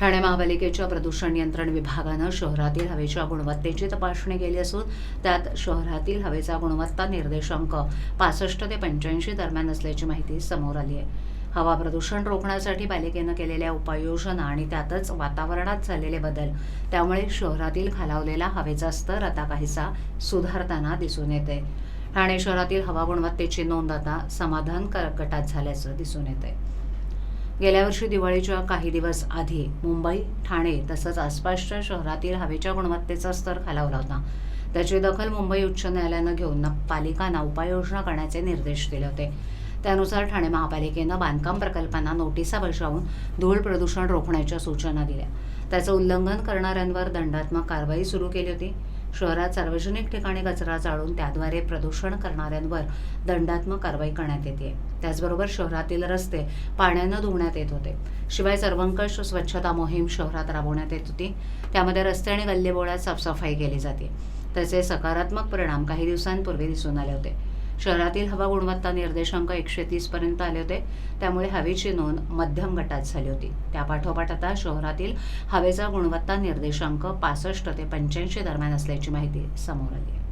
ठाणे महापालिकेच्या प्रदूषण नियंत्रण विभागानं शहरातील हवेच्या गुणवत्तेची तपासणी केली असून त्यात शहरातील हवेचा गुणवत्ता निर्देशांक पासष्ट ते पंच्याऐंशी दरम्यान असल्याची माहिती समोर आली आहे. हवा प्रदूषण रोखण्यासाठी पालिकेनं केलेल्या उपाययोजना आणि त्यातच वातावरणात झालेले बदल त्यामुळे शहरातील खालावलेला हवेचा स्तर आता काहीसा सुधारताना दिसून येते ठाणे शहरातील हवा गुणवत्तेची नोंद आता समाधानकारक गटात झाल्याचं दिसून येते गेल्या वर्षी दिवाळीच्या काही दिवस आधी मुंबई ठाणे तसंच आसपासच्या शहरातील हवेच्या गुणवत्तेचा स्तर खालावला होता. त्याची दखल मुंबई उच्च न्यायालयानं घेऊन पालिकांना उपाययोजना करण्याचे निर्देश दिले होते. त्यानुसार ठाणे महापालिकेनं बांधकाम प्रकल्पांना नोटिसा बजावून धूळ प्रदूषण रोखण्याच्या सूचना दिल्या. त्याचं उल्लंघन करणाऱ्यांवर दंडात्मक कारवाई सुरू केली होती. शहरात सार्वजनिक ठिकाणी कचरा जाळून त्याद्वारे प्रदूषण करणाऱ्यांवर दंडात्मक कारवाई करण्यात येते. त्याचबरोबर शहरातील रस्ते पाण्यानं धुवण्यात येत होते. शिवाय सर्वंकष स्वच्छता मोहीम शहरात राबवण्यात येत होती. त्यामध्ये रस्ते आणि गल्लेबोळ्यात साफसफाई केली जाते. त्याचे सकारात्मक परिणाम काही दिवसांपूर्वी दिसून आले होते. शहरातील हवा गुणवत्ता निर्देशांक एकशे तीस पर्यंत आले होते. त्यामुळे हवेची नोंद मध्यम गटात झाली होती. त्यापाठोपाठ आता शहरातील हवेचा गुणवत्ता निर्देशांक पासष्ट ते पंच्याऐंशी दरम्यान असल्याची माहिती समोर आली आहे.